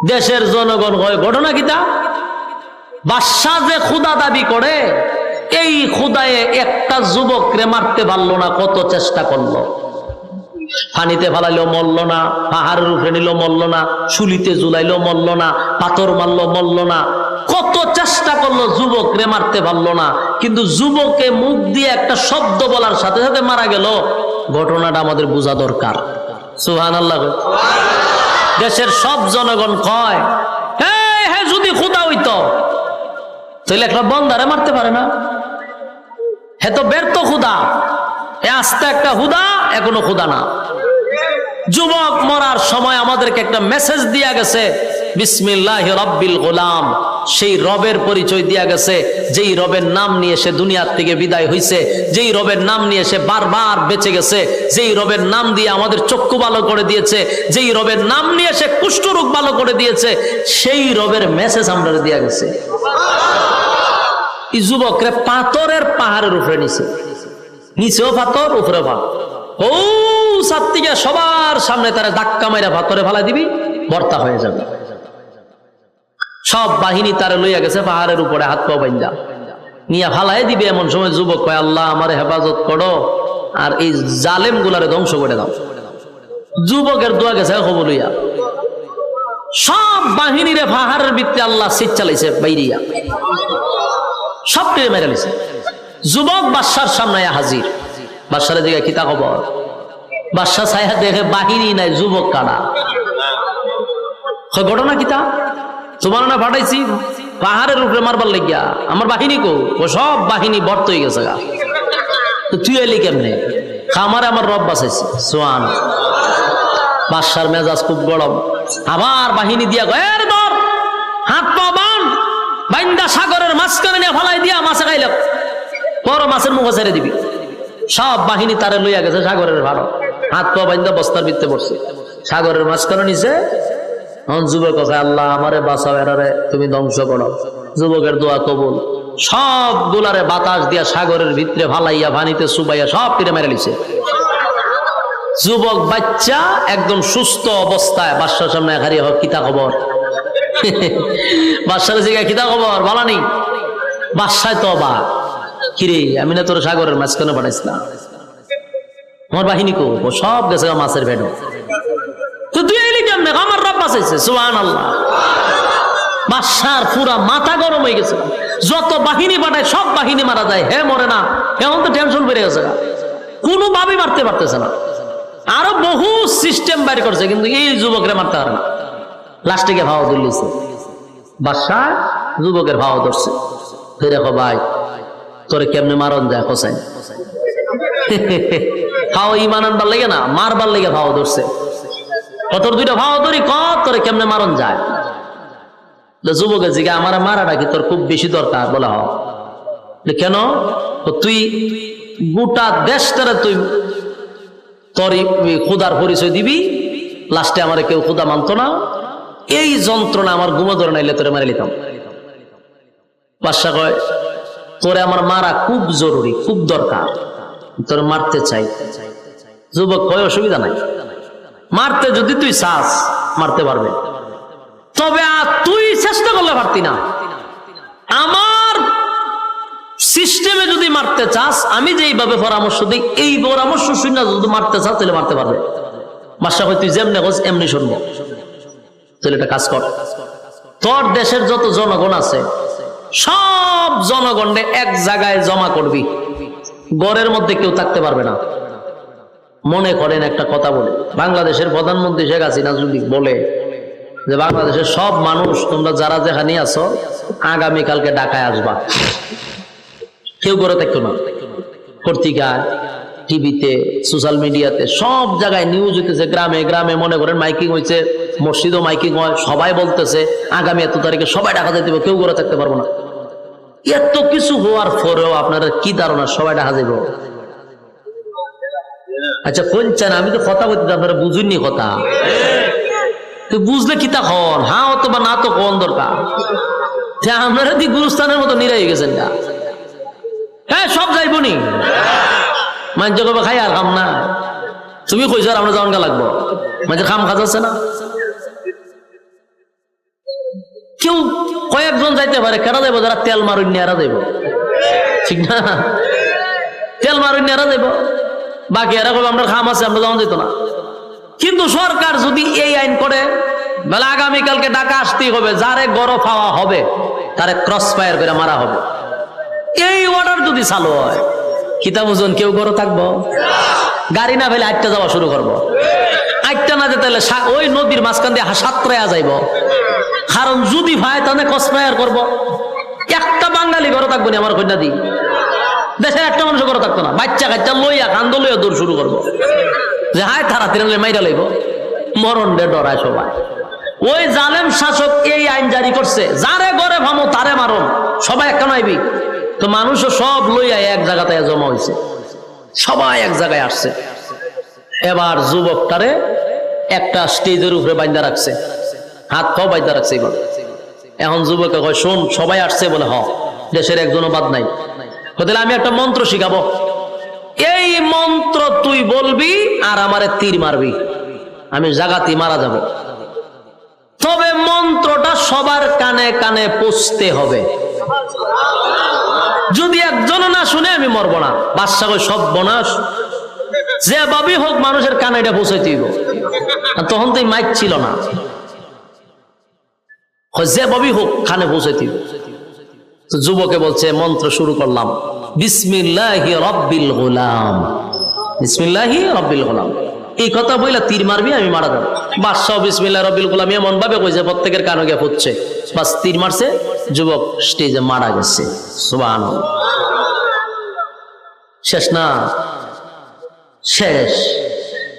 দেশের জনগণ হয় ঘটনা কিতা বাদশাহ যে ক্ষুদা দাবি করে, এই ক্ষুদায় একটা যুবকরে মারতে পারল না, কত চেষ্টা করল। পানিতে ফালাইলো, মরল না, পাহাড়ের উপরে নিল, মরল না শুলিতে জুলাইলো মরল না, পাথর মারলো, মরল না। কত চেষ্টা করল যুবক রে মারতে পারল না, কিন্তু যুবকে মুখ দিয়ে একটা শব্দ বলার সাথে সাথে মারা গেল। ঘটনাটা আমাদের বোঝা দরকার। সুহান আল্লাহ দেশের সব জনগণ কয় "এই, হ্যাঁ যদি খুদা হইতো তাহলে একটা বন্দারে মারতে পারে না। হে তো ব্যর্থ খুদা এ আস্তে একটা হুদা এখনও খুদা না। যুবক মরার সময় আমাদেরকে একটা মেসেজ দিয়া গেছে, বিসমিল্লাহ রব্বিল গোলাম। সেই রবের পরিচয় দিয়া গেছে, যেই রবের নাম নিয়ে সে দুনিয়ার থেকে বিদায় হইছে, যেই রবের নাম নিয়ে সে বারবার বেঁচে গেছে, যেই রবের নাম দিয়ে আমাদের চক্ষু ভালো করে দিয়েছে, যেই রবের নাম নিয়ে সে কুষ্ঠরোগ ভালো করে দিয়েছে, সেই রবের মেসেজ আমরা দিয়া গেছে। এই যুবকরে পাথরের পাহাড়ের উপরে নিছে। নিচেও পাথর উপরে পাথর ও সাত্তিকে সবার সামনে তারা ধাক্কা মাইরা পাথরে ফালা দিবি বর্তা হয়ে যাবে। সব বাহিনী তারা লইয়া গেছে, পাহাড়ের উপরে হাত পা বাইন্দা। নিয়া ফালাই দিবে এমন সময় যুবক কয়, আল্লাহ, আমার হেফাজত করো আর এই জালেম গুলারে ধ্বংস করে দাও। যুবকের দোয়া গেছে খবর লইয়া। সব বাহিনীরে পাহাড়ের ভিতরে আল্লাহ শীত চালাইছে, বাইরিয়া। সব টেনে মেরে লিছে যুবক বাদশার সামনে হাজির। বাদশারে দিকে কিতা খবর? বাদশা সাহেব দেখে বাহিনী নাই, যুবক হয় ঘটনা কিতা তোমার না পাঠাইছি, পাহাড়ের উপরে মারবার লাগিয়া। আমার বাহিনী কো ও সব বাহিনী বর্ত হয়ে গেছে গা। তো তুই এলি কেমনে? খামারে আমার রব বাঁচাইছে সোয়ান বাদশার মেজাজ খুব গরম। আবার বাহিনী দিয়া গয়ের ধর হাত পা বান, বাইন্দা সাগরের মাঝখানে নিয়ে ফালাই দিয়া মাছে খাইল বড় মাছের মুখে ছেড়ে দিবি। সব বাহিনী তারে লইয়া গেছে সাগরের ভাড়া। হাত পা বাইন্দা বস্তার ভিত্তে পড়ছে। সাগরের মাঝখানে নিছে এখন যুবক আল্লাহ, আমারে বাঁচাও এরারে তুমি ধ্বংস করো। যুবকের দোয়া কবুল। সব গুলারে বাতাস দিয়া সাগরের ভিতরে ফালাইয়া পানিতে সুবাইয়া সব তীরে মেরে লিছে যুবক বাচ্চা একদম সুস্থ অবস্থায় বাদশার সামনে হারিয়ে হোক, কিতা খবর? বাদশার জায়গায় কিতা খবর? বলা নেই। বাদশায় তো অবাক কিরে, আমি না তোর সাগরের মাঝখানে পাঠাইছিলাম। আমার বাহিনী কো সব গেছে মাছের ভেড়ো। তো তুই এলি কেমনে? আমার রব বাঁচাইছে সুহান আল্লাহ বাদশার পুরা মাথা গরম হয়ে গেছে। যত বাহিনী পাঠায়, সব বাহিনী মারা যায়। হে মরে না এখন তো টেনশন বেড়ে গেছে গা। কোনো ভাবে মারতে পারতেছে না। আরও বহু সিস্টেম বাইর করছে, কিন্তু এই যুবকরা মারতে পারে না। লাস্টে গিয়ে ভাও দিল্লিছে বাদশাহ যুবকের ভাও ধরছে। দেখো ভাই, তোরে কেমনে মারন যায় হোসেন ভাও ইমান আনবার লেগে না, মারবার লেগে ভাও ধরছে। কতর দুইটা ভাও ধরি, কত তোরে কেমনে মারন যায়? তো যুবকের জিগা, আমার মারাটা কি তোর খুব বেশি দরকার বলা হয় কেন? তুই গোটা দেশটারে তুই তোর খুদার পরিচয় দিবি, লাস্টে আমার কেউ খুদা মানতো না। এই যন্ত্রণা আমার ঘুমো ধরে নাইলে তোরে মারি লিতাম বাদশা কয়, তোরে আমার মারা খুব জরুরি, খুব দরকার। তোরে মারতে চাই। যুবক কয় অসুবিধা নাই। মারতে যদি তুই চাস, মারতে পারবে। তবে তুই চেষ্টা করলে পারতি না। আমার সিস্টেমে যদি মারতে চাস, আমি যেইভাবে পরামর্শ দিই, এই পরামর্শ শুনে যদি মারতে চাস, তাহলে মারতে পারবে। বাসা হয় তুই যেমনি হোস এমনি শুনব। তাহলে এটা কাজ কর। তোর দেশের যত জনগণ আছে, সব জনগণে এক জায়গায় জমা করবি। গড়ের মধ্যে কেউ থাকতে পারবে না। মনে করেন একটা কথা বলে, বাংলাদেশের প্রধানমন্ত্রী শেখ হাসিনা যদি বলে যে বাংলাদেশের সব মানুষ, তোমরা যারা যেখানে আছো, আগামীকালকে ঢাকায় আসবা। কেউ করে থাকতো না। পত্রিকায় টিভিতে, সোশ্যাল মিডিয়াতে, সব জায়গায় নিউজ হইতেছে গ্রামে গ্রামে মনে করেন মাইকিং হয়েছে, মসজিদও মাইকিং হয়, সবাই বলতেছে, আগামী এত তারিখে সবাই ঢাকা যেতে কেউ করে থাকতে পারব না। এত কিছু হওয়ার পরেও আপনারা কি ধারণা? সবাই ঢাকা যাব আচ্ছা কোনছেন আমি তো কথা বলতে আপনারা বুঝুননি কথা। বুঝলে কি তা হন? হ্যাঁ অথবা না তো কোন দরকার। আপনারা দি গুরুস্থানের মতো নিরাই গেছেন না হ্যাঁ সব যাইব নি মাঞ্জ খাই আর খাম না। তুমি কইছো আর আমরা যাওয়ান লাগবো। মাঝে খাম খাজ আছে না? কেউ কয়েকজন যাইতে পারে কেন যাইব? যারা তেল মারুন এরা যাইব। ঠিক না? তেল মারুন এরা যাইব। বাকি এরা কবে আমরা খাম আছে, আমরা যাওয়া যেত না। কিন্তু সরকার যদি এই আইন করে, বলে আগামীকালকে ডাকা আসতেই হবে, যারে গড় খাওয়া হবে, তারে ক্রস ফায়ার করে মারা হবে। এই অর্ডার যদি চালু হয় কিতাব ওজন কেউ গড় থাকব? গাড়ি না ফেলে আটটা যাওয়া শুরু করব। আটটা না যেতে ওই নদীর মাঝখান দিয়ে সাতরায়া যাইব। কারণ যদি ভাই, তাহলে ক্রস ফায়ার করব। একটা বাঙালি ঘরে থাকব না, আমার কন্যা দি। দেশের একটা মানুষ ঘরে থাকতো না। বাচ্চা কাচ্চা লইয়া কান্দ লইয়া দৌড় শুরু করব। যে হায়, তারা তিরালে মাইরা লইব। মরণ দে ডরায় সবাই। ওই জালেম শাসক এই আইন জারি করছে। যারে গড়ে ভামো, তারে মারণ সবাই একটা নাইবি তো মানুষও সব লইয়া এক জায়গাতে জমা হয়েছে সবাই এক জায়গায় আসছে। এবার যুবকটারে একটা স্টেজের উপরে বাইন্দা রাখছে। হাত পাও বাইন্দা রাখছে এবার এখন যুবকে শোন, সবাই আসছে বলে হ, দেশের একজনও বাদ নাই। তাহলে আমি একটা মন্ত্র শিখাবো। এই মন্ত্র তুই বলবি আর আমারে তীর মারবি। আমি জাগাতি মারা যাব। তবে মন্ত্রটা সবার কানে কানে পৌঁছতে হবে। যদি একজন না শুনে, আমি মরবো না। বাদশা কই সব বনাস। যে ভাবি হোক, মানুষের কানে এটা পৌঁছাইতে হইব। তখন তো মাইক ছিল না। কয় ভাবি হোক যুবকে বলছে, মন্ত্র শুরু করলাম। বিসমিল্লাহি রব্বিল গোলাম। বিসমিল্লাহি রব্বিল গোলাম। এই কথা বইলা তীর মারবি, আমি মারা যাব। বাদশাহ বিসমিল্লাহ রব্বিল গোলাম। এমন ভাবে কইছে প্রত্যেকের কানে গিয়ে ফুটছে। বাস, তীর মারছে, যুবক স্টেজে মারা গেছে। সুবান শেষ না? শেষ।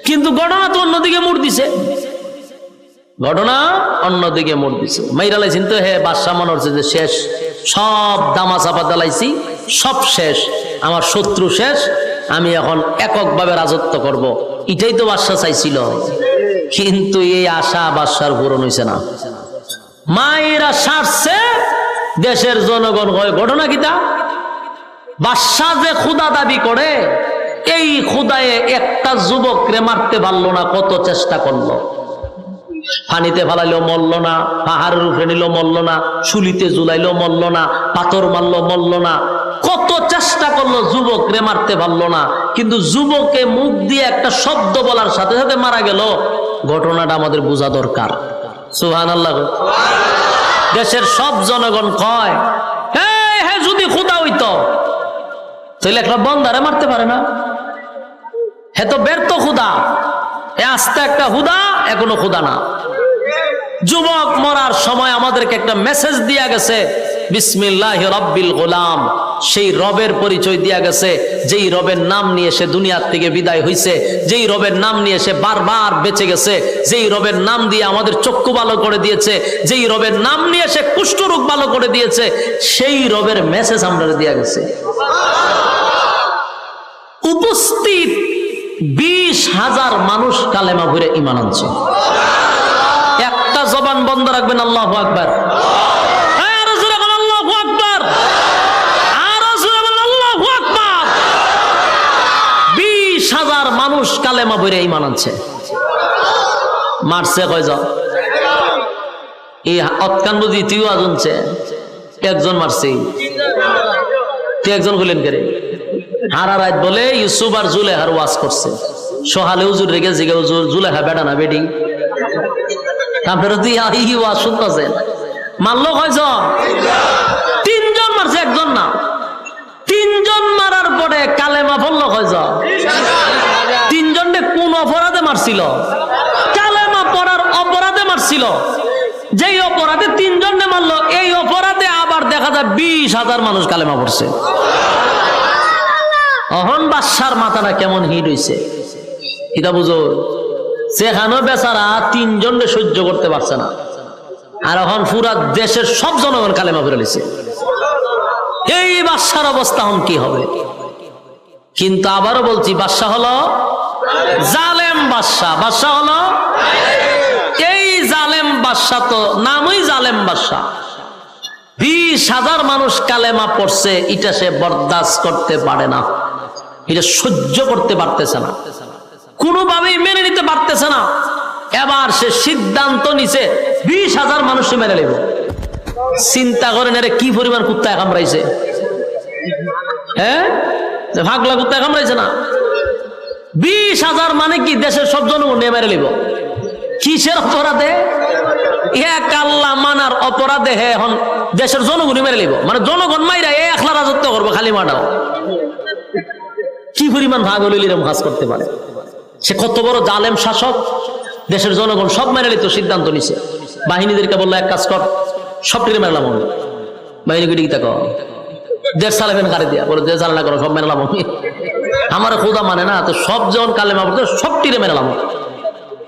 কিন্তু ঘটনা তো অন্যদিকে মুড় দিছে। ঘটনা অন্যদিকে মোড় দিছে। মাইরা লাইছেন তো হে বাদশাহ মনে হচ্ছে যে শেষ। সব দামা চাপা দালাইছি সব শেষ। আমার শত্রু শেষ, আমি এখন এককভাবে রাজত্ব করব। এটাই তো বাদশাহ চাইছিল। কিন্তু এই আশা বাদশার পূরণ হয়েছে না। মায়েরা সারছে, দেশের জনগণ হয় ঘটনা কিতা বাদশাহ যে খুদা দাবি করে, এই খুদায়ে একটা যুবকরে মারতে পারল না, কত চেষ্টা করল। পানিতে ফালাইলেও মরল না পাহাড়ের উপরে নিল মরল না শুলিতে জুলাইলেও মরল না পাথর মারলো মরল না। কত চেষ্টা করল যুবক রে মারতে পারল না কিন্তু যুবকে মুখ দিয়ে একটা শব্দ বলার সাথে সাথে মারা গেল। ঘটনাটা আমাদের বোঝা দরকার। সুহান আল্লাহ দেশের সব জনগণ কয় "এই, হে যদি খুদা হইতো তাহলে একটা বন্দারে মারতে পারে না। হে তো ব্যর্থ খুদা এ আস্তে একটা হুদা, এখনও খুদা না। যুবক মরার সময় আমাদেরকে একটা মেসেজ দিয়া গেছে, বিসমিল্লাহ রব্বিল গোলাম। সেই রবের পরিচয় দিয়া গেছে, যেই রবের নাম নিয়ে সে দুনিয়ার থেকে বিদায় হইছে, যেই রবের নাম নিয়ে সে বারবার বেঁচে গেছে, যেই রবের নাম দিয়ে আমাদের চক্ষু ভালো করে দিয়েছে, যেই রবের নাম নিয়ে সে কুষ্ঠরোগ ভালো করে দিয়েছে, সেই রবের মেসেজ আমরা দিয়া গেছে। উপস্থিত বিশ হাজার মানুষ কালেমা ভরে ইমান আনছে। একটা জবান বন্ধ রাখবেন, আল্লাহ আকবার। হাজার মানুষ কালেমা ভরে ইমান আনছে। মারছে আজনছে একজন মারছে। একজন হলেন কে রে? হারা বলে ইউসুফ আর জুলেহার ওয়াজ করছে। সহালে হুজুর রেগে জিগে হুজুর জুলেহা বেটা না বেডি। আপনারা তুই ই ওয়াজ শুনতেছেন মারলো কয়জন? তিনজন মারছে, একজন না। তিনজন মারার পরে কালেমা পড়ল কয়জন? তিনজনকে কোন অপরাধে মারছিল? কালেমা পড়ার অপরাধে মারছিল। যেই অপরাধে তিনজনে মারলো, এই অপরাধে আবার দেখা যায় বিশ হাজার মানুষ কালেমা পড়ছে। অহন বাদশার মাথাটা কেমন হিট হইছে। এটা বুঝো। সেখানেও বেচারা তিনজন সহ্য করতে পারছে না। আর এখন পুরা দেশের সব জনগণ কালেমা করে লিছে। এই বাদশার অবস্থা এখন কি হবে? কিন্তু আবারও বলছি, বাদশা হলো জালেম বাদশাহ বাদশাহ হলো এই জালেম বাদশাহ তো নামই জালেম বাদশাহ বিশ হাজার মানুষ কালেমা পড়ছে, এটা সে বরদাস্ত করতে পারে না। এটা সহ্য করতে পারতেছে না। কোনোভাবেই মেনে নিতে পারতেছে না। এবার সে সিদ্ধান্ত নিছে, বিশ হাজার মানুষ মেনে নেব। চিন্তা করেন আরে কি পরিমাণ কুত্তায় কামড়াইছে হ্যাঁ? ভাগলা কুত্তায় কামড়াইছে না? বিশ হাজার মানে কি দেশের সব জনগণ মেরে লিব কিসের অপরাধে? এক আল্লাহ মানার অপরাধে হে এখন দেশের জনগণই মেরে লিব মানে জনগণ মাইরা এ একলা রাজত্ব করব, খালি মাটাও। কি পরিমাণ ভাগ হলে এরকম কাজ করতে পারে? সে কত বড় জালেম শাসক? দেশের জনগণ সব মেনে নিত সিদ্ধান্ত নিছে। বাহিনীদেরকে বলল, এক কাজ কর সব টিরে মেরলাম আমি বাহিনী কি তা কর। দেশ চালাবেন কারে দিয়া, বলে দেশ চালনা করো, সব মেনলাম আমি আমার খোদা মানে না, তো সব যখন কালেমা পড়তো সব টিরে মেনলাম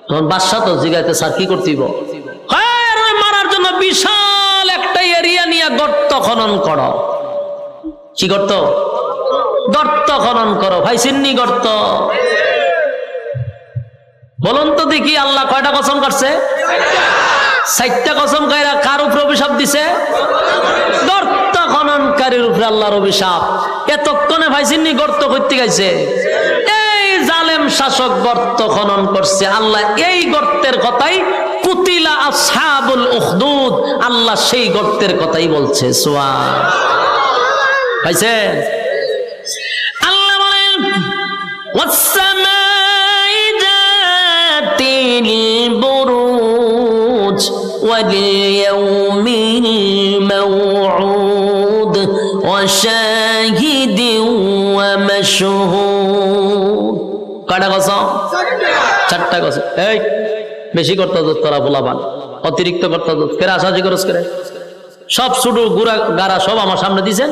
তখন বাদশাহ তো জিগাইতে, স্যার, কি করতেইব মারার জন্য বিশাল একটা এরিয়া নিয়ে গর্ত খনন করো। কি গর্ত? গর্ত খনন করো। ভাই, সিন্নি গর্ত। বলুন তো দেখি আল্লাহ কয়টা কসম করছে? সাইটটা কসম কয়রা কার উপর অভিশাপ দিছে? গর্ত খননকারীর উপরে আল্লাহর অভিশাপ। এতক্ষণে ভাইসিনি গর্ত করতে গেছে। এই জালেম শাসক গর্ত খনন করছে। আল্লাহ এই গর্তের কথাই কুতিলা আসহাবুল উখদুদ। আল্লাহ সেই গর্তের কথাই বলছে। সোয়া পাইছে আল্লাহ বলেন البروج واليوم الموعود وشاهد ومشهود কয়টা কসম চারটা কসম এই বেশি করতে হতো তোরা বলাবান অতিরিক্ত করতে হতো কেরা আসাজি খরচ করে সব ছোট গুড়া গাড়া সব আমার সামনে দিছেন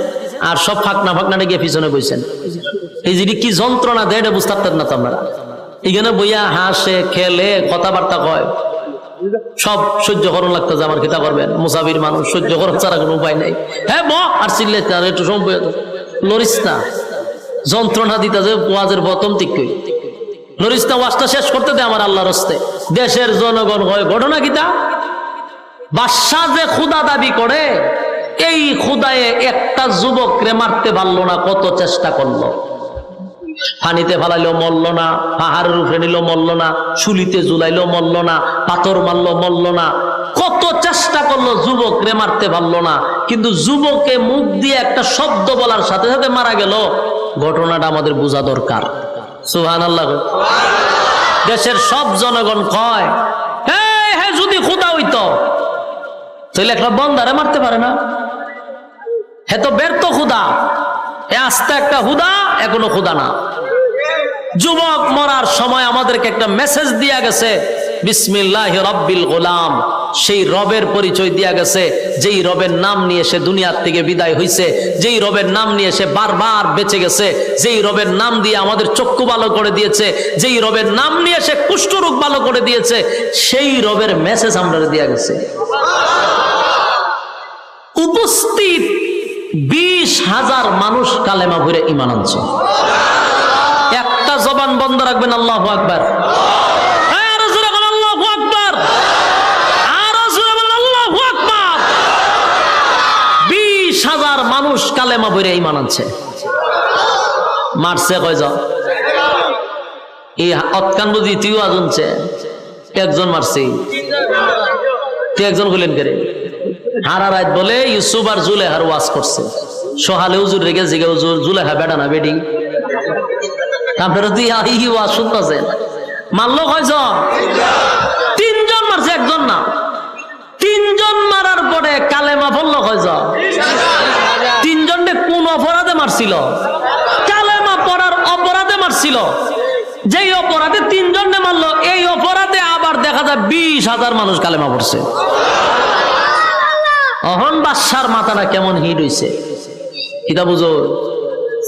আর সব ফাঁকনা ফাঁকনা গিয়ে পিছনে বইছেন এই যে কি যন্ত্রণা দেয় এটা বুঝতে পারতেন না তো আপনারা এখানে বইয়া হাসে, খেলে, কথাবার্তা কয়। সব সহ্য করুন লাগতেছে আমার কিতা করবেন। মুসাফির মানুষ সহ্য করার ছাড়া কোনো উপায় নাই। হ্যাঁ ব আর চিল্লে আর একটু সময় লরিস না। যন্ত্রণা দিতে যে ওয়াজের প্রথম দিক লরিস না, ওয়াজটা শেষ করতে দে আমার আল্লাহর হস্তে। দেশের জনগণ হয়, ঘটনা কিতা বাদশাহ যে খুদা দাবি করে, এই খুদায়ে একটা যুবকরে মারতে পারল না, কত চেষ্টা করল। পানিতে ফালাইলো মরল না, পাহাড়ের উপরে নিল মরল না, শুলিতে জুলাইলো মরল না, পাথর মারলো মরল না। কত চেষ্টা করল যুবক রে মারতে পারল না, কিন্তু যুবকে মুখ দিয়ে একটা শব্দ বলার সাথে সাথে মারা গেল। ঘটনাটা আমাদের বোঝা দরকার। সুহান আল্লাহ দেশের সব জনগণ কয় হ্যাঁ যদি খুদা হইতো তাহলে একটা বন্দারে মারতে পারে না। হে তো ব্যর্থ খুদা এ আস্তে একটা হুদা এখনও খুদা না। যুবক মরার সময় আমাদেরকে একটা মেসেজ দিয়া গেছে, বিসমিল্লাহ রব্বিল গোলাম। সেই রবের পরিচয় দিয়া গেছে, যেই রবের নাম নিয়ে সে দুনিয়ার থেকে বিদায় হইছে, যেই রবের নাম নিয়ে সে বারবার বেঁচে গেছে, যেই রবের নাম দিয়ে আমাদের চক্ষু ভালো করে দিয়েছে, যেই রবের নাম নিয়ে সে কুষ্ঠরোগ ভালো করে দিয়েছে, সেই রবের মেসেজ আমরা দিয়া গেছে। উপস্থিত বিশ হাজার মানুষ কালেমা ভরে ইমান আনছে। একটা জবান বন্ধ রাখবেন, আল্লাহ আকবার। মানুষ কালেমা ইমান আনছে। তুইও আজনছে একজন মারছে? একজন হলেন কে রে হারা রাত বলে ইউসুফ আর জুলেহার ওয়াজ করছে। সহালে উজুর রেগে জিগে উজুর জুলেহা বেটা না বেডি। আপনারা তুই ই ওয়াজ শুনতেছেন মারলো কয়জন? তিনজন মারছে, একজন না। তিনজন মারার পরে কালেমা বলল কয়জন? তিনজনকে কোন অপরাধে মারছিল? কালেমা পড়ার অপরাধে মারছিল। যেই অপরাধে তিনজনে মারলো, এই অপরাধে আবার দেখা যায় বিশ হাজার মানুষ কালেমা পড়ছে। অহন বাদশার মাথাটা কেমন হিট হইছে? এটা বুঝো?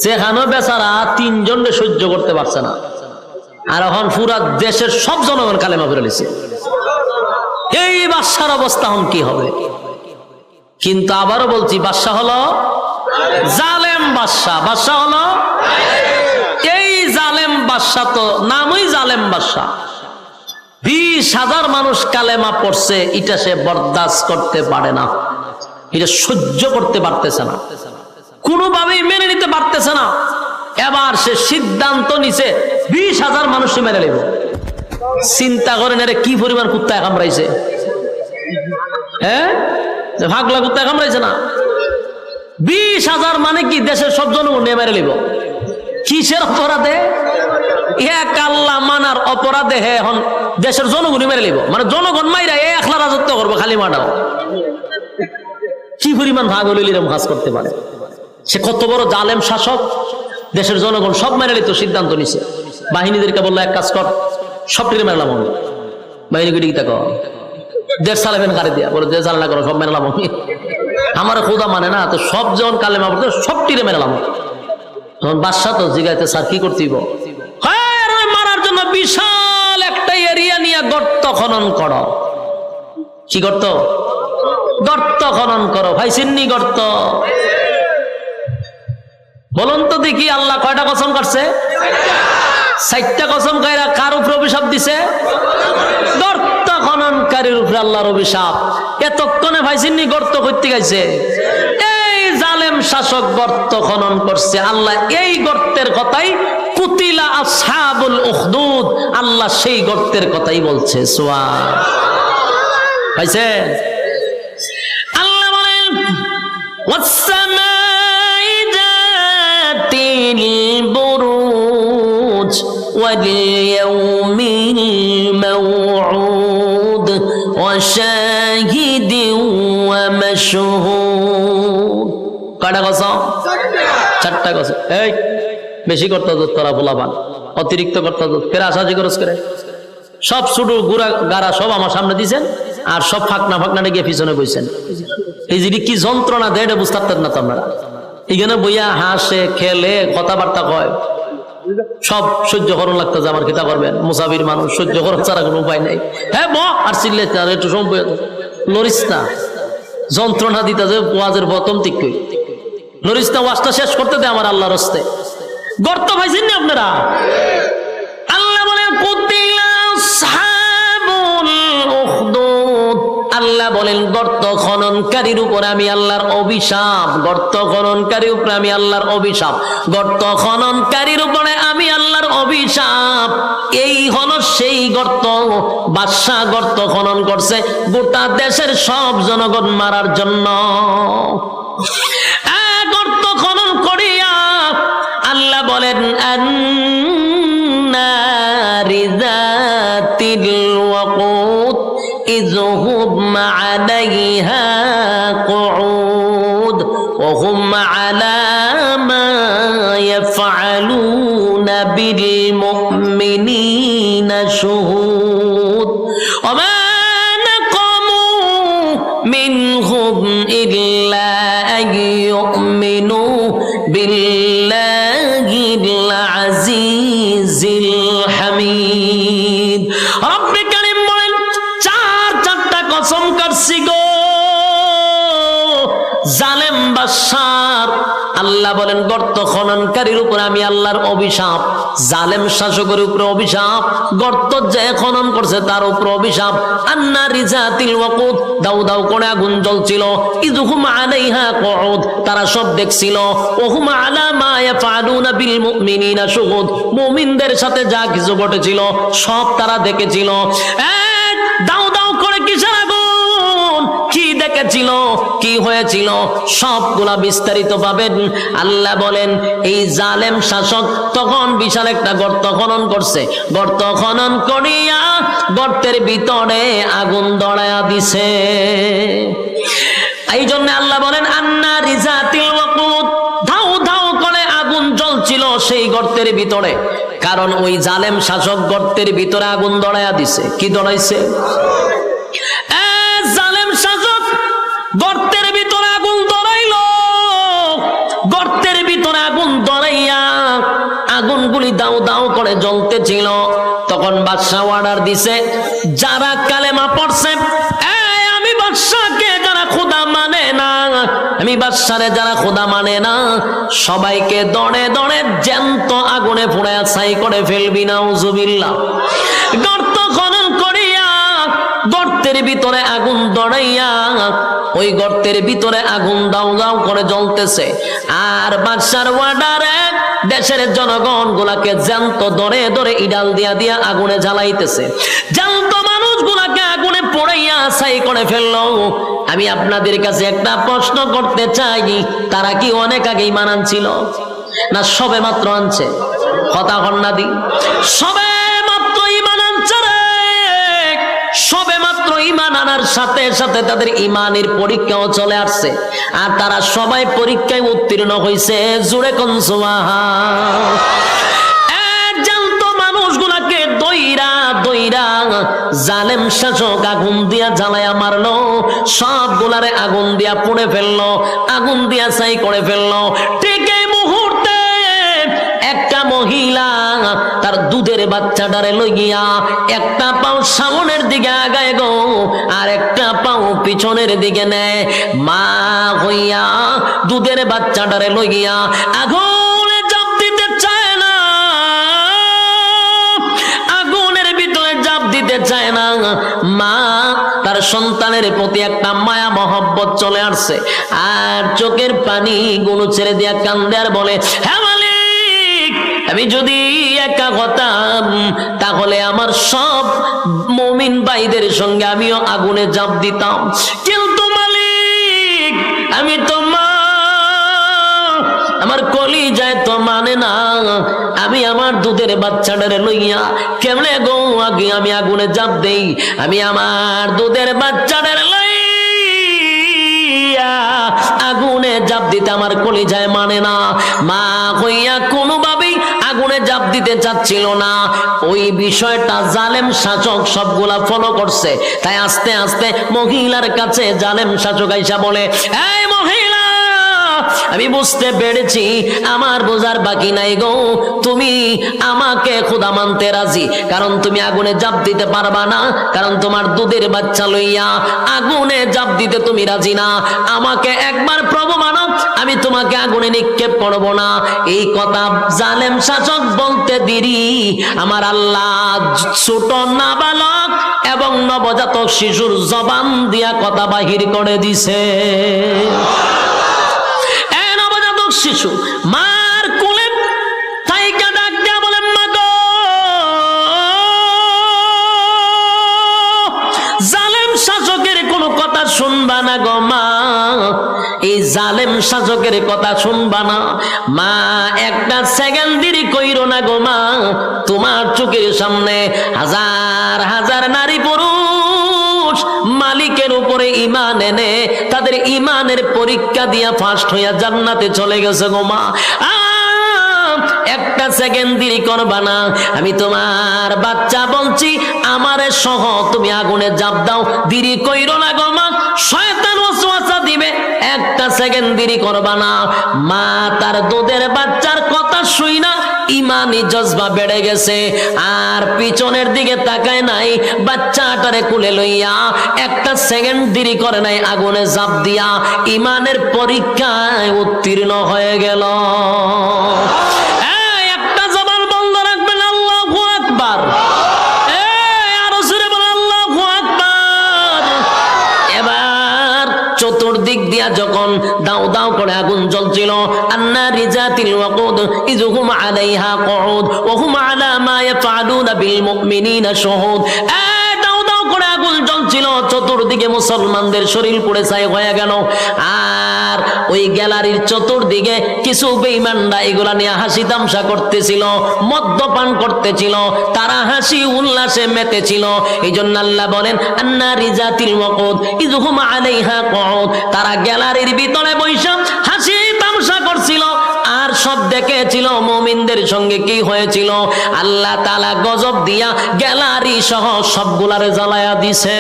সেখানেও বেচারা তিনজন সহ্য করতে পারছে না। আর এখন পুরা দেশের সব জনগণ কালেমা করে লিছে। এই বাদশার অবস্থা এখন কি হবে? কিন্তু আবারও বলছি, বাদশাহ হলো জালেম বাদশাহ। বাদশাহ হলো এই জালেম বাদশাহ তো নামই জালেম বাদশাহ। বিশ হাজার মানুষ কালেমা পড়ছে, এটা সে বরদাস্ত করতে পারে না। এটা সহ্য করতে পারতেছে না। কোনোভাবেই মেনে নিতে পারতেছে না। এবার সে সিদ্ধান্ত নিছে, বিশ হাজার মানুষ মেনে নেব। চিন্তা করেন, এর কি পরিমাণ কুত্তায় কামড়াইছে? হ্যাঁ? ভাগলা কুত্তা কামড়াইছে না? বিশ হাজার মানে কি দেশের সব জনগণ নিয়ে মেরে লিব কিসের অপরাধে? এক আল্লাহ মানার অপরাধে এখন দেশের জনগণই মেরে লিব মানে জনগণ মাইরা একলা রাজত্ব করব, খালি মাটাও কি পরিমাণ ভাগ হলে এরকম কাজ করতে পারে? সে কত বড় জালেম শাসক, দেশের জনগণ সব মেরে লিত সিদ্ধান্ত নিছে। বাহিনীদেরকে বলল, এক কাজ কর সব টিরে মেরলাম আমি বাহিনী কি টিকিটা কর দেড় সালে ফেন কারে দিয়া, বলে সালে না করো, সব মেরলাম আমি আমার খোদা মানে না, তো সব যখন কালেমা পড়তো সব টিরে মেরলাম তখন বাদশাহ তো জিগাইতে, স্যার, কি করতেইব মারার জন্য বিশাল একটা এরিয়া নিয়ে গর্ত খনন করো। কি গর্ত? গর্ত খনন করো। ভাই, সিন্নি গর্ত। বলুন তো দেখি আল্লাহ কয়টা কসম করছে? চারটা কসম কায়রা কার উপরে অভিশাপ দিছে? গর্ত খননকারীর উপরে আল্লাহর অভিশাপ। এতক্ষণে ভাইসিনি গর্ত করতে গেছে। এই জালেম শাসক গর্ত খনন করছে। আল্লাহ এই গর্তের কথাই কুতিলা সেই গর্তের কথাই বলছে। সোয়া পাইছে واليوم الموعود وشاهد ومشهود কয়টা কসম চারটা কসম এই বেশি করতে হতো তোরা বলাবান অতিরিক্ত করতে হতো ফের আসাজি খরচ করে সব শুধু গুড়া গাড়া সব আমার সামনে দিছেন আর সব ফাঁকনা ফাঁকনা গিয়ে পিছনে বইছেন এই যে কি যন্ত্রণা দেয় এটা বুঝতে পারতেন না তো আপনারা এখানে বইয়া হাসে খেলে কথাবার্তা কয় সব সহ্য করুন লাগতেছে আমার কিতা করবেন। মুসাফির মানুষ সহ্য করার ছাড়া কোনো উপায় নাই। হ্যাঁ ব, আর চিল্লে একটু সময় লরিস না যন্ত্রণা দিতে যে ওয়াজের প্রথম ঠিক লরিস না ওয়াজটা শেষ করতে দে আমার আল্লাহর রস্তে গর্ত পাইছেন না আপনারা? আল্লাহ বলেন, গর্ত খননকারীর উপর আমি আল্লাহর অভিশাপ, গর্ত খননকারী উপর আমি আল্লাহর অভিশাপ, গর্ত খননকারীর উপরে আমি আল্লাহর অভিশাপ। এই হলো সেই গর্ত, বাদশাহ গর্ত খনন করছে গোটা দেশের সব জনগণ মারার জন্য। গর্ত খনন করিয়া আল্লাহ বলেন রিজা إذ هم عليها আল্লাহ বলেন, গর্ত খননকারীর উপর আমি আল্লাহর অভিশাপ, জালেম শাসকের উপরে অভিশাপ, গর্ত যে খনন করছে তার উপর অভিশাপ। আন্না রিজাতিল ওয়াকুদ দাউ দাউ করে আগুন জ্বলছিল। ইদহুম আলাইহা কুউদ, তারা সব দেখছিল। ওহুম আলা মা ইয়াফআলুনা বিল মুমিনিনা শুহুদ, মুমিনদের সাথে যা কিছু ঘটেছিল, সব তারা দেখেছিল। দাউ দাউ করে কিসের আগুন? কি দেখেছিল? কি হয়েছিল? সবগুলা বিস্তারিত পাবেন আল্লাহ বলেন, এই জালেম শাসক তখন বিশাল একটা গর্ত খনন করছে। গর্ত খনন করিয়া গর্তের ভিতরে আগুন দড়ায়া দিছে। এই জন্য আল্লাহ বলেন, আন্না রিজাতিল ওয়াকুদ ধাউ ধাউ করে আগুন জ্বলছিল সেই গর্তের ভিতরে। কারণ ওই জালেম শাসক গর্তের ভিতরে আগুন দড়ায়া দিছে। কি দড়াইছে জালেম শাসক গর্তের দাও দাও করে জ্বলতেছিল তখন বাদশাহ অর্ডার দিছে, যারা কালেমা পড়ছে আমি যারা খোদা মানে না, আমি বাদশারে যারা খোদা মানে না, সবাইকে দড়ে দড়ে জ্যান্ত আগুনে ছাই করে ফেলবি না উজুবিল্লাহ গর্ত খনন করিয়া গর্তের ভিতরে আগুন দড়াইয়া ওই গর্তের ভিতরে আগুন দাও দাও করে জ্বলতেছে। আর বাদশার ওয়ার্ডারে দেশের জনগণ গুলাকে জ্যান্ত দরে দরে ইডাল দিয়া দিয়া আগুনে জ্বালাইতেছে। জ্যান্ত মানুষ গুলাকে আগুনে পড়াইয়া ছাই করে ফেলল। আমি আপনাদের কাছে একটা প্রশ্ন করতে চাই, তারা কি অনেক আগে ইমান আনছিল? না সবে মাত্র আনছে? কথা কন্যা দি। সবে মাত্র ইমান আনছে সবে মাত্র ইমান আনার সাথে সাথে তাদের ইমানের পরীক্ষাও চলে আসছে। আর তারা সবাই পরীক্ষায় উত্তীর্ণ হয়েছে জুড়ে দইরা জালেম শাসক আগুন দিয়া জ্বালায়া মারলো। সব সবগুলারে আগুন দিয়া পুড়ে ফেলল, আগুন দিয়া ছাই করে ফেলল। ঠিক এই মুহূর্তে একটা মহিলা তার দুধের বাচ্চাটারে লইয়া একটা পাও সামনের দিকে আগায় গো, আর একটা পাও পিছনের দিকে নেয়। মা হইয়া দুধের বাচ্চাটারে লইয়া আগুনে চাপ দিতে চায় না, আগুনের ভিতরে চাপ দিতে চায় না। মা, তার সন্তানের প্রতি একটা মায়া মহব্বত চলে আসছে, আর চোখের পানি গুলো ছেড়ে দিয়া কান্দে আর বলে হ্যাঁ মালিক, আমি যদি একা হতাম, তাহলে আমার সব মমিন ভাইদের সঙ্গে আমিও আগুনে জাপ দিতাম। কিন্তু মালিক, আমি তো আমার কলি যায় তো মানে না, আমি আমার দুধের বাচ্চাটারে লইয়া কেমনে গো, আগে আমি আগুনে জাপ দেই, আমি আমার দুধের বাচ্চাটারে লইয়া আগুনে জাপ দিতে আমার কলি যায় মানে না। মা হইয়া কোনোভাবেই আগুনে জাপ দিতে চাচ্ছিল না। ওই বিষয়টা জালেম শাসক সবগুলা ফলো করছে। তাই আস্তে আস্তে মহিলার কাছে জালেম শাসক আইসা বলে, এই মহিলা আমি বুঝতে পেরেছি, আমার বোঝার বাকি নাই গো। তুমি আমাকে খোদা মানতে রাজি, কারণ তুমি আগুনে জাপ দিতে পারবা না, কারণ তোমার দুধের বাচ্চা লইয়া আগুনে জাপ দিতে তুমি রাজি না। আমাকে একবার প্রভু মানব, আমি তোমাকে আগুনে নিক্ষেপ করব না। এই কথা জালেম শাসক বলতে দিরি। আমার আল্লাহ ছোট নাবালক এবং নবজাতক শিশুর জবান দিয়া কথা বাহির করে দিছে। শিশু। মার কোলে থাইকা ডাক বলে মা গো, জালেম শাসকের কোনো কথা শুনবা না গো মা। এই জালেম শাসকের কথা শুনবা না। মা, একটা সেকেন্ড দেরি কইরো না গো মা। তোমার চোখের সামনে হাজার হাজার নারী ইমান এনে তাদের ইমানের পরীক্ষা দিয়া ফার্স্ট হইয়া জান্নাতে চলে গেছে গো মা। একটা সেকেন্ড দেরি করবা না। আমি তোমার বাচ্চা বলছি, আমারে সহ তুমি আগুনে জাপ দাও। দেরি কইরো না গো মা, শয়তান ওয়াসওয়াসা দিবে। একটা সেকেন্ড দেরি করবা না। মা তার দুধের বাচ্চার ইমানি জজবা বেড়ে গেছে। আর পিছনের দিকে তাকায় নাই, বাচ্চাটারে কুলে লইয়া একটা সেকেন্ড দেরি করে নাই আগুনে জাপ দিয়া, ইমানের পরীক্ষায় উত্তীর্ণ হয়ে গেল। ইয়াফআলুনা বিল মুমিনিনা শুহুদ। এই দাও দাও করে আগুন জ্বলছিল, চতুর্দিকে মুসলমানদের শরীর পুড়ে ছাই হয়ে গেল। আর ওই গ্যালারির চতুর্দিকে কিছু বেঈমানরা এগুলা নিয়ে হাসি তামসা করতেছিল, মদ্যপান করতেছিল, তারা হাসি উল্লাসে মেতেছিল। এই জন্য আল্লাহ বলেন, আন্না রিজাতিল ওয়াকুদ ইজহুম আলাইহা কুউদ। তারা গ্যালারির ভিতরে বৈশা হাসি তামসা করছিল। সব দেখেছিল, মমিনদের সঙ্গে কি হয়েছিল? আল্লাহ তালা গজব দিয়া গ্যালারি সহ সবগুলারে জ্বালায়া দিছে।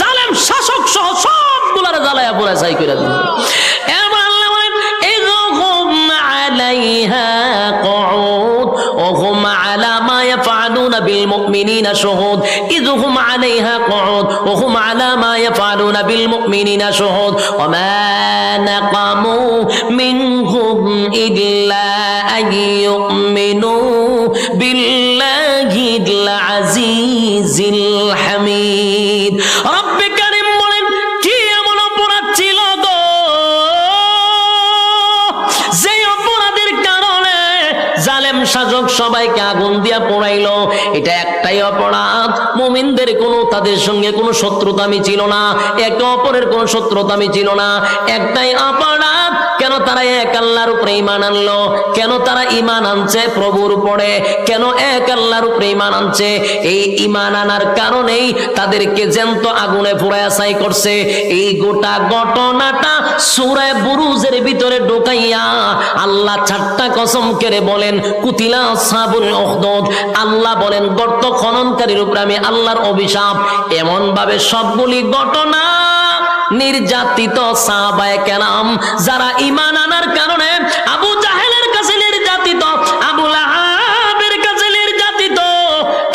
জালেম শাসক সহ সবগুলারে জ্বালায়া পুরা সাই করে দিছে। আলাইহা কউদ بالمؤمنين شهود. إذ هم عليها قعود وهم على ما يفعلون بالمؤمنين شهود. وما نقموا منهم إلا أن يؤمنوا بالله العزيز الحميد শাসক সবাইকে আগুন দিয়া পোড়াইলো। এটা একটাই অপরাধ। মুমিনদের কোনো, তাদের সঙ্গে কোনো শত্রুতামি ছিল না। একে অপরের কোনো শত্রুতামি ছিল না। একটাই অপরাধ কেন তারা এক আল্লাহর উপরে ইমান আনলো? কেন তারা ইমান আনছে? প্রভুর উপরে। কেন এক আল্লাহর উপরে ইমান আনছে? এই ইমান আনার কারণেই তাদেরকে জ্যান্ত আগুনে পুরায় ছাই করছে। এই গোটা ঘটনাটা সুরায় বুরুজের ভিতরে ঢোকাইয়া আল্লাহ ছাট্টা কসম কেড়ে বলেন, কুতিলা সাবুল ওহদদ আল্লাহ বলেন, গর্ত খননকারীর উপরে আমি আল্লাহর অভিশাপ। এমন ভাবে সবগুলি ঘটনা নির্যাতিত সাহাবায়ে কেরাম যারা ইমান আনার কারণে আবু জাহেলের কাছে নির্যাতিত, আবু লাহাবের কাছে নির্যাতিত,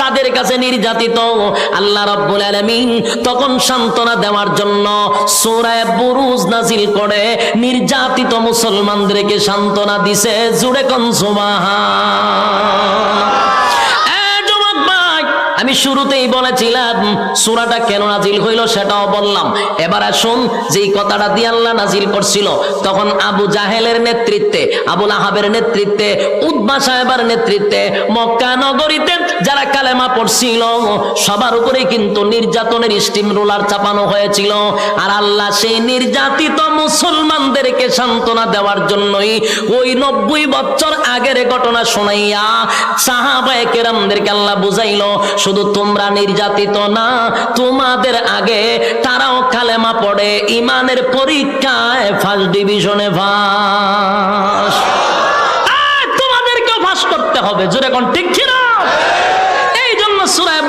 তাদের কাছে নির্যাতিত। আল্লাহ রাব্বুল আলামিন তখন সান্ত্বনা দেওয়ার জন্য সূরা বুরুজ নাজিল করে নির্যাতিত মুসলমানদেরকে সান্ত্বনা দিছে, জুড়ে কোন সুবহান। আমি শুরুতেই বলেছিলাম, সুরাটা কেন নাজিল হইল সেটাও বললাম। এবার আসুন, যেই কথাটা দিয়ে আল্লাহ নাজিল করছিল, তখন আবু জাহেলের নেতৃত্বে আবুল আহাবের নেতৃত্বে উদ্বা সাহেবের নেতৃত্বে, মক্কা নগরীতে যারা কালেমা পড়ছিল, সবার উপরে কিন্তু নির্যাতনের স্টিম রোলার চাপানো হয়েছিল। আর আল্লাহ সেই নির্যাতিত মুসলমানদেরকে সান্ত্বনা দেওয়ার জন্যই ওই নব্বই বছর আগের ঘটনা শোনাইয়া সাহাবায়ে কেরামদেরকে আল্লাহ বুঝাইলো, শুধু তোমরা নির্যাতিত না, তোমাদের আগে তারাও কালেমা পড়ে, ইমানের পরীক্ষায় ফার্স্ট ডিভিশনে ফাঁস তোমাদেরকেও ফাঁস করতে হবে, জোরে কোন ঠিক এই সুরায়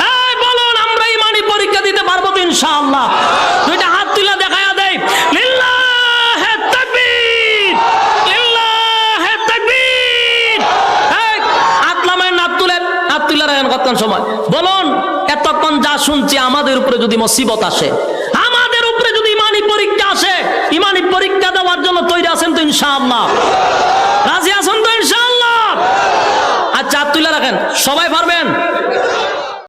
হ্যাঁ পরীক্ষা দিতে পারব তো ইনশাআল্লাহ দুইটা হাত তুলে দেখায়া দেয় লিল্লাহে তাকবীর লিল্লাহে তাকবীর এই আতলামের নাত তুলে হাত তুলে রাখেন কতক্ষণ সময় বলুন এতক্ষণ যা শুনছি, আমাদের উপরে যদি মসিবত আসে, আমাদের উপরে যদি ইমানি পরীক্ষা আসে, ইমানি পরীক্ষা দেওয়ার জন্য তৈরি আছেন তো ইনশাআল্লাহ। রাজি আছেন তো ইনশাআল্লাহ? আচ্ছা তুলে রাখেন, সবাই পারবেন?